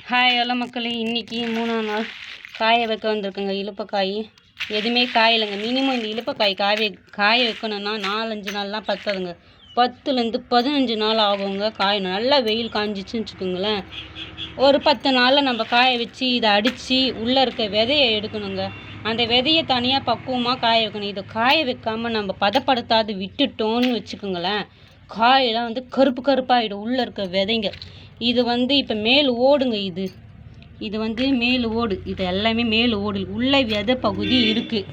Hi hello மக்களே. இன்றைக்கி மூணாம் நாள். காய வைக்க வந்திருக்குங்க. இழுப்பக்காய் எதுவுமே காயலைங்க மினிமம் இந்த இழுப்பக்காய் காய வை காய வைக்கணும்னா நாலஞ்சு நாள்லாம் பத்தாதுங்க. பத்துலேருந்து பதினஞ்சு நாள் ஆகுங்க. காய் நல்லா வெயில் காஞ்சிச்சுன்னு வச்சுக்கோங்களேன். ஒரு பத்து நாளில் நம்ம காய வச்சு இதை அடித்து உள்ளே இருக்க விதையை எடுக்கணுங்க. அந்த விதையை தனியாக பக்குவமாக காய வைக்கணும். இதை காய வைக்காமல் நம்ம பதப்படுத்தாது விட்டுட்டோன்னு வச்சுக்கோங்களேன். காயெல்லாம் வந்து கருப்பு கருப்பாகிடும் உள்ளே இருக்க விதைங்க. இது வந்து இப்போ மேல் ஓடுங்க இது. இது வந்து மேல் ஓடு. இது எல்லாமே மேல் ஓடு. உள்ள வித பகுதி இருக்குது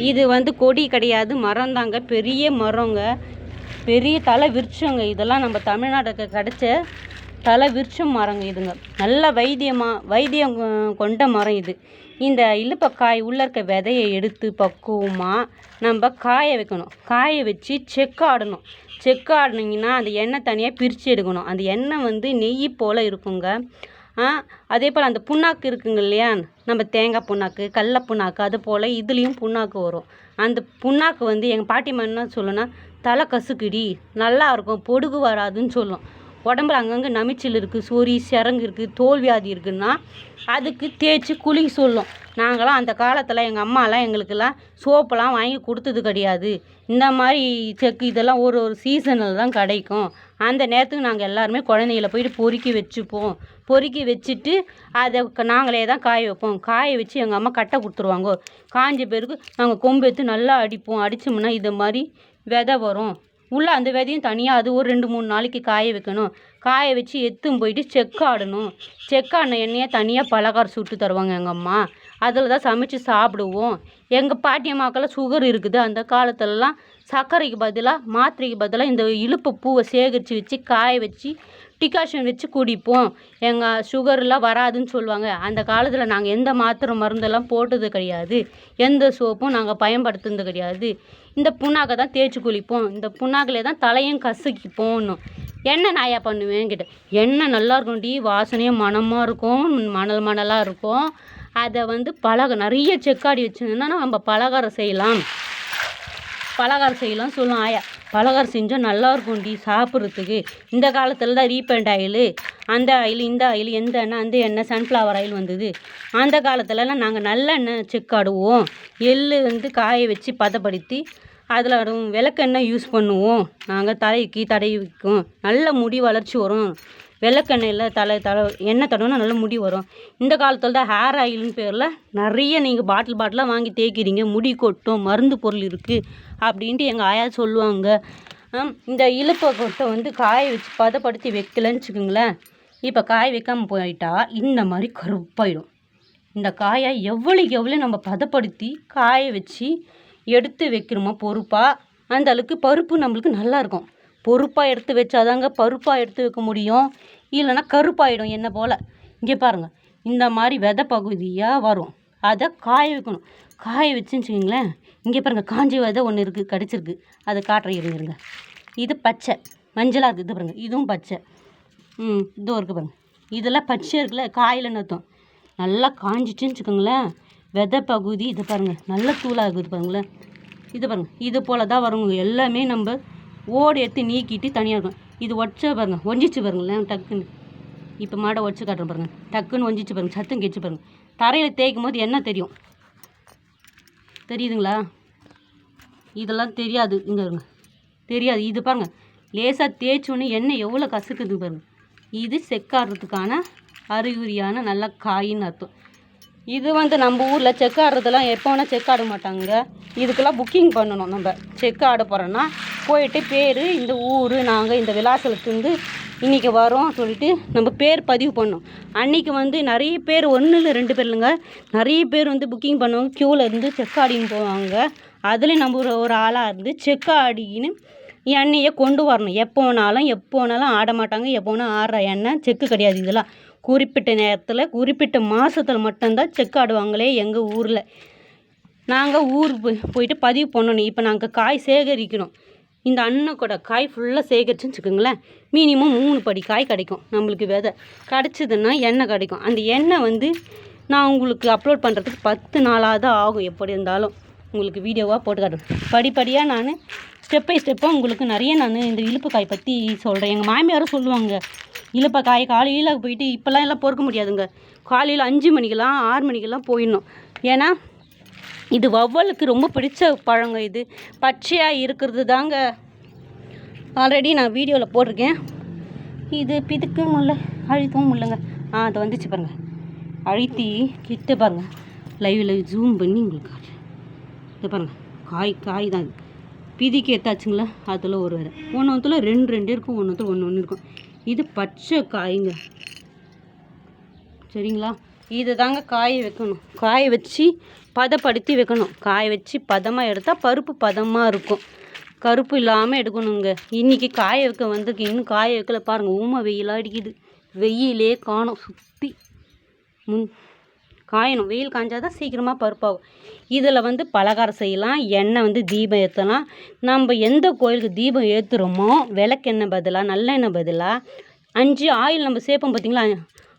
இது வந்து கொடி கிடையாது. மரம் தாங்க. பெரிய மரங்க. பெரிய தலை விருட்சங்க. இதெல்லாம் நம்ம தமிழ்நாட்டுக்கு கிடைச்ச தலை விருட்சம் மரம் இதுங்க. நல்ல வைத்தியமாக வைத்தியம் கொண்ட மரம் இது. இந்த இலுப்பக்காய் உள்ள இருக்க விதையை எடுத்து பக்குவமாக நம்ம காய வைக்கணும். காய வச்சு செக்காடணும் செக்காடினீங்கன்னா அந்த எண்ணெய் தனியாக பிரித்து எடுக்கணும். அந்த எண்ணெய் வந்து நெய் போல் இருக்குங்க. அதே போல் அந்த புண்ணாக்கு இருக்குங்க இல்லையா? நம்ம தேங்காய் புண்ணாக்கு கடல புண்ணாக்கு அது போல் இதுலேயும் புண்ணாக்கு வரும். அந்த புண்ணாக்கு வந்து எங்கள் பாட்டிம்மா என்ன சொல்லுன்னா தலை கசுக்குடி நல்லா இருக்கும் பொடுகு வராதுன்னு சொல்லும். உடம்புல அங்கங்கே நமிச்சல் இருக்குது சொறி சிரங்கு இருக்குது தோல் வியாதி இருக்குன்னா அதுக்கு தேய்ச்சி குளிக்க சொல்லும். நாங்களாம் அந்த காலத்தில் எங்கள் அம்மாலாம் எங்களுக்கெல்லாம் சோப்பெல்லாம் வாங்கி கொடுத்தது கிடையாது. இந்த மாதிரி செக்கு இதெல்லாம் ஒரு ஒரு சீசனில் தான் கிடைக்கும். அந்த நேரத்துக்கு நாங்கள் எல்லாருமே குழந்தைங்கள போயிட்டு பொறுக்கி வச்சுப்போம். பொறுக்கி வச்சுட்டு அதை க- நாங்களே தான் காய வைப்போம். காய வச்சு எங்கள் அம்மா கட்டை கொடுத்துருவாங்க. காஞ்ச பிறகு நாங்கள் கொம்பு எடுத்து நல்லா அடிப்போம். அடித்தோம்னா இது மாதிரி விதை வரும். உள்ளே அந்த விதையும் தனியாக அது ஒரு ரெண்டு மூணு நாளைக்கு காய வைக்கணும். காய வச்சு எடுத்துன்னு போயிட்டு செக்காடணும் செக்காடின எண்ணெயை தனியாக பலகாரம் சுட்டு தருவாங்க எங்கள் அம்மா. அதில் தான் சமைச்சு சாப்பிடுவோம். எங்கள் பாட்டி அம்மாக்கெல்லாம் சுகர் இருக்குது. அந்த காலத்துலலாம் சர்க்கரைக்கு பதிலாக மாத்திரைக்கு பதிலாக இந்த இழுப்பு பூவை சேகரித்து வச்சு காய வச்சு டிகாஷன் வச்சு குடிப்போம். எங்கள் சுகர்லாம் வராதுன்னு சொல்லுவாங்க. அந்த காலத்தில் நாங்கள் எந்த மாத்திரை மருந்தெல்லாம் போட்டது கிடையாது. எந்த சோப்பும் நாங்கள் பயன்படுத்துனது கிடையாது. இந்த புண்ணாக்கை தான் தேய்ச்சி குளிப்போம். இந்த புண்ணாக்கிலே தான் தலையும் கசக்கிப்போம்னு. என்ன நாயா பண்ணுவேன் கேட்டேன். எண்ணெய் நல்லா இருக்கும் டி? வாசனையும் மணமாக இருக்கும். மணல் மணலாக இருக்கும். அதை வந்து பலக நிறைய செக்காடி வச்சுருந்தோன்னா நம்ம பலகாரம் செய்யலாம். பலகாரம் செய்யலாம் சொல்லும் ஆயா. பலகாரம் செஞ்சால் நல்லா இருக்கும்டி சாப்பிட்றதுக்கு. இந்த காலத்தில் தான் ரீபெண்ட் ஆயில். அந்த ஆயில் இந்த ஆயில் எந்த எண்ணெய் அந்த எண்ணெய் சன்ஃப்ளவர் ஆயில் வந்தது. அந்த காலத்துலலாம் நாங்கள் நல்லெண்ணெய் செக்காடுவோம். எள்ளு வந்து காய வச்சு பதப்படுத்தி அதில் விளக்கெண்ணெய் யூஸ் பண்ணுவோம். நாங்கள் தலைக்கு தடவிக்கும் நல்ல முடி வளர்ச்சி வரும். விளக்கெண்ணெயில் தலை தலை எண்ணெய் தடவினா நல்ல முடி வரும். இந்த காலத்தில் தான் ஹேர் ஆயில்னு பேரில் நிறைய நீங்கள் பாட்டில் பாட்டிலாக வாங்கி தேய்க்கிறீங்க. முடி கொட்டும் மருந்து பொருள் இருக்குது அப்படின்ட்டு எங்கள் ஆயா சொல்லுவாங்க. இந்த இழுப்பை கொட்டை வந்து காய வச்சு பதப்படுத்தி வைக்கலன்னு வச்சுக்கோங்களேன். இப்போ காய வைக்காமல் போயிட்டா இந்த மாதிரி கருப்பாயிடும். இந்த காயை எவ்வளோக்கு எவ்வளோ நம்ம பதப்படுத்தி காய வச்சு எடுத்து வைக்கிறோமா பொறுப்பாக அந்த அளவுக்கு பருப்பு நம்மளுக்கு நல்லாயிருக்கும். பொறுப்பாக எடுத்து வச்சாதாங்க பருப்பாக எடுத்து வைக்க முடியும். இல்லைன்னா கருப்பாயிடும் என்ன போல். இங்கே பாருங்கள் இந்த மாதிரி விதை பகுதியாக வரும். அதை காய வைக்கணும். காய வச்சுன்னு வச்சுக்கோங்களேன். இங்கே பாருங்கள் காஞ்சி விதை ஒன்று இருக்குது கடிச்சிருக்கு. அதை காட்டுறேன் இருங்க இருங்க. இது பச்சை. மஞ்சளாக இருக்குது இது பாருங்கள் இதுவும் பச்சை. ம் இதுவும் இருக்குது பாருங்கள் இதெல்லாம் பச்சை இருக்குல்ல காயில் அர்த்தம் நல்லா காஞ்சிச்சுன்னு வச்சுக்கோங்களேன். விதை பகுதி இது பாருங்கள் நல்ல தூளாக இருக்குது பாருங்களேன். இது பாருங்கள் இது போல் தான் வருங்க எல்லாமே நம்ம ஓடு எடுத்து நீக்கிட்டு தனியாக இருக்கும். இது ஒடிச்சா பாருங்கள் ஒஞ்சிச்சு பாருங்களேன் டக்குன்னு. இப்போ மாடை ஒடிச்சு காட்டுறேன் பாருங்கள் டக்குன்னு ஒஞ்சிச்சு பாருங்கள் சத்தம் கேச்சு பாருங்கள் தரையில் தேய்க்கும் போது என்ன தெரியும்? தெரியுதுங்களா? இதெல்லாம் தெரியாது இங்கே இருங்க தெரியாது இது பாருங்கள் லேசாக தேய்ச்சோன்னே எண்ணெய் எவ்வளோ கசக்குது பாருங்கள் இது செக்காடுறதுக்கான அறிகுறியான நல்ல காயின்னு அர்த்தம். இது வந்து நம்ம ஊரில் செக் ஆடுறதுலாம் எப்போ வேணால் செக் ஆட மாட்டாங்க. இதுக்கெல்லாம் புக்கிங் பண்ணணும் நம்ம. செக் ஆட போகிறோன்னா போயிட்டு பேர் இந்த ஊர் நாங்கள் இந்த விலாசத்துலேருந்து இன்றைக்கி வரோம் சொல்லிட்டு நம்ம பேர் பதிவு பண்ணோம் அன்றைக்கி வந்து நிறைய பேர் ஒன்று இல்லை ரெண்டு பேர் இல்லைங்க. நிறைய பேர் வந்து புக்கிங் பண்ணுவாங்க க்யூவில் இருந்து செக் ஆடின்னு போவாங்க. அதுலேயும் நம்ம ஒரு ஒரு ஆளாக இருந்து செக் ஆடின்னு எண்ணெயை கொண்டு வரணும். எப்போ வேணாலும் எப்போ வேணாலும் ஆட மாட்டாங்க எப்போ வேணால் ஆடுற எண்ணெய் செக்கு கிடையாது இதெல்லாம். குறிப்பிட்ட நேரத்தில் குறிப்பிட்ட மாதத்தில் மட்டும்தான் செக் ஆடுவாங்களே எங்கள் ஊரில். நாங்கள் ஊர் போய் போயிட்டு பதிவு பண்ணணும். இப்போ நாங்கள் காய் சேகரிக்கணும் இந்த அண்ணன் கூட காய் ஃபுல்லாக சேகரிச்சுன்னு வச்சுக்கோங்களேன். மினிமம் மூணு படி காய் கிடைக்கும் நம்மளுக்கு விதை. கிடச்சிதுன்னா எண்ணெய் கிடைக்கும். அந்த எண்ணெய் வந்து நான் உங்களுக்கு அப்லோட் பண்ணுறதுக்கு பத்து நாளாக தான் ஆகும் எப்படி இருந்தாலும். உங்களுக்கு வீடியோவாக போட்டு காட்டுறேன். படிப்படியாக நான் ஸ்டெப் பை ஸ்டெப்பாக உங்களுக்கு நிறைய நான் இந்த இழுப்பு காய் பற்றி சொல்கிறேன் எங்கள் மாமியாரும் சொல்லுவாங்க. இல்லைப்பா காய் காலையில் போயிட்டு இப்போல்லாம் எல்லாம் பொறுக்க முடியாதுங்க. காலையில் அஞ்சு மணிக்கெல்லாம் ஆறு மணிக்கெல்லாம் போயிடணும். ஏன்னா இது வௌவலுக்கு ரொம்ப பிடிச்ச பழங்க இது. பச்சையாக இருக்கிறது தாங்க. ஆல்ரெடி நான் வீடியோவில் போட்டிருக்கேன். இது பிதுக்கும் இல்லை அழுத்தவும் இல்லைங்க ஆ அது வந்துச்சு பாருங்கள் அழுத்தி கிட்ட பாருங்க. லைவில் ஜூம் பண்ணி உங்களுக்கு காட்டுறேன். இது பாருங்க. காய் காய் தான் இது. பிதிக்கு எடுத்தாச்சுங்களா அதில் ஒரு வேறு. ஒன்று ஒன்றுல ரெண்டு ரெண்டு இருக்கும். ஒன்று ஒன்று ஒன்று இருக்கும். இது பச்சை காய்ங்க. சரிங்களா? இது தாங்க காய வைக்கணும். காய வச்சு பதப்படுத்தி வைக்கணும். காய வச்சு பதமாக எடுத்தால் பருப்பு பதமாக இருக்கும். கருப்பு இல்லாமல் எடுக்கணுங்க. இன்றைக்கி காய வைக்க வந்திருக்கு. இன்னும் காய வைக்கல பாருங்கள் ஊமை வெயிலாக அடிக்குது. வெயிலே காணும். சுற்றி முன் காயணும். வெயில் காஞ்சாதான் சீக்கிரமாக பருப்பாகும். இதில் வந்து பலகாரம் செய்யலாம். எண்ணெய் வந்து தீபம் ஏற்றலாம் நம்ம எந்த கோயிலுக்கு தீபம் ஏற்றுறோமோ விளக்கெண்ணெய் பதிலாக நல்லெண்ணெய் பதிலாக அஞ்சு ஆயில் நம்ம சேர்ப்போம் பார்த்திங்களா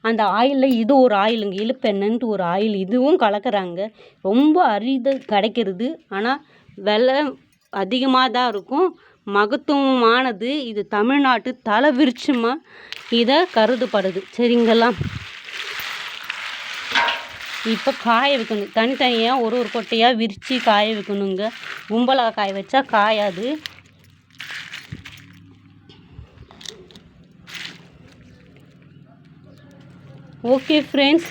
அந்த ஆயிலில் இது ஒரு ஆயிலுங்க இழுப்பெண்ணென்ட்டு ஒரு ஆயில். இதுவும் கலக்கிறாங்க. ரொம்ப அரிது கிடைக்கிறது. ஆனால் விலை அதிகமாக தான் இருக்கும். மகத்துவமானது இது தமிழ்நாட்டு தலை விருட்சமாக இதை கருதப்படுது சரிங்களா? இப்போ காய வைக்கணும். தனித்தனியாக ஒரு ஒரு கொட்டையாக விரித்து காய வைக்கணுங்க. கும்பலாக காய வச்சா காயாது. ஓகே ஃப்ரெண்ட்ஸ்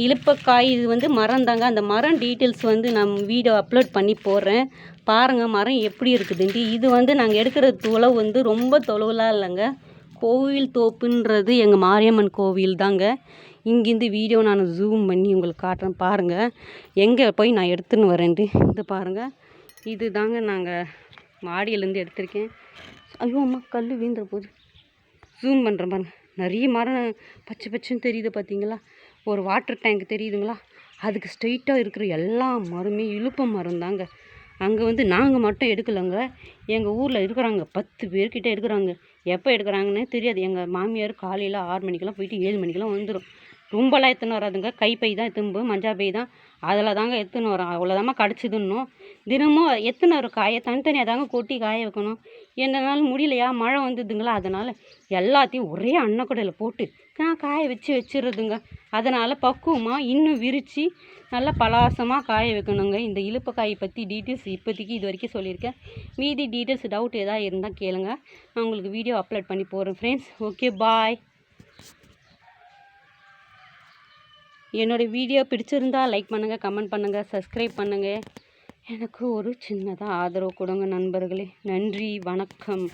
இழுப்பக்காய் இது வந்து மரம் தாங்க. அந்த மரம் டீட்டெயில்ஸ் வந்து நான் வீடியோ அப்லோட் பண்ணி போடுறேன். பாருங்கள் மரம் எப்படி இருக்குதுன்ட்டு. இது வந்து நாங்கள் எடுக்கிற தொலைவு வந்து ரொம்ப தொலைவுலாம் இல்லைங்க. கோவில் தோப்புன்றது எங்கள் மாரியம்மன் கோவில் தாங்க இங்கேருந்து வீடியோ நான் ஜூம் பண்ணி உங்களுக்கு காட்டுறேன். பாருங்கள் எங்கே போய் நான் எடுத்துன்னு வரேன்ட்டு. இது பாருங்கள் இது தாங்க நாங்கள் மாடியிலேருந்து எடுத்திருக்கேன். ஐயோ அம்மா கல் வீந்துற போகுது ஜூம் பண்ணுறேன் பாருங்கள் நிறைய மரம் பச்சை பச்சைன்னு தெரியுது பார்த்தீங்களா? ஒரு வாட்டர் டேங்க் தெரியுதுங்களா? அதுக்கு ஸ்ட்ரெயிட்டாக இருக்கிற எல்லா மரமே இழுப்ப மரம் தாங்க அங்கே வந்து நாங்கள் மட்டும் எடுக்கலைங்க. எங்கள் ஊரில் இருக்கிறாங்க. பத்து பேர்கிட்ட எடுக்கிறாங்க. எப்போ எடுக்கிறாங்கன்னே தெரியாது. எங்கள் மாமியார் காலையில் ஆறு மணிக்கெல்லாம் போயிட்டு ஏழு மணிக்கெல்லாம் வந்துடும் ரொம்பலாம் எடுத்துன்னு வராதுங்க கைப்பை தான் எத்தும்பு மஞ்சா பை தான். அதில் தாங்க எடுத்துன்னு வரோம் அவ்வளோதாம்மா கிடச்சிதுன்னும் தினமும் எத்தனை ஒரு காயை தனித்தனியாக தாங்க கொட்டி காய வைக்கணும். என்னால் முடியலையா? மழை வந்ததுங்களா? அதனால் எல்லாத்தையும் ஒரே அன்னக்கூடையில் போட்டு நான் காய வச்சு வச்சிடுறதுங்க. அதனால் பக்குவமாக இன்னும் விரித்து நல்லா பலாசமாக காய வைக்கணுங்க. இந்த இழுப்பக்காயை பற்றி டீட்டெயில்ஸ் இப்போதைக்கு இது வரைக்கும் சொல்லியிருக்கேன். மீதி டீட்டெயில்ஸ் டவுட் எதாவது இருந்தால் கேளுங்க. நான் உங்களுக்கு வீடியோ அப்லோட் பண்ணி போகிறேன் ஃப்ரெண்ட்ஸ் ஓகே பாய் என்னோடய வீடியோ பிடிச்சிருந்தா லைக் பண்ணுங்கள் கமெண்ட் பண்ணுங்கள் சப்ஸ்கிரைப் பண்ணுங்கள் எனக்கு ஒரு சின்னதாக ஆதரவு கொடுங்க நண்பர்களே. நன்றி வணக்கம்.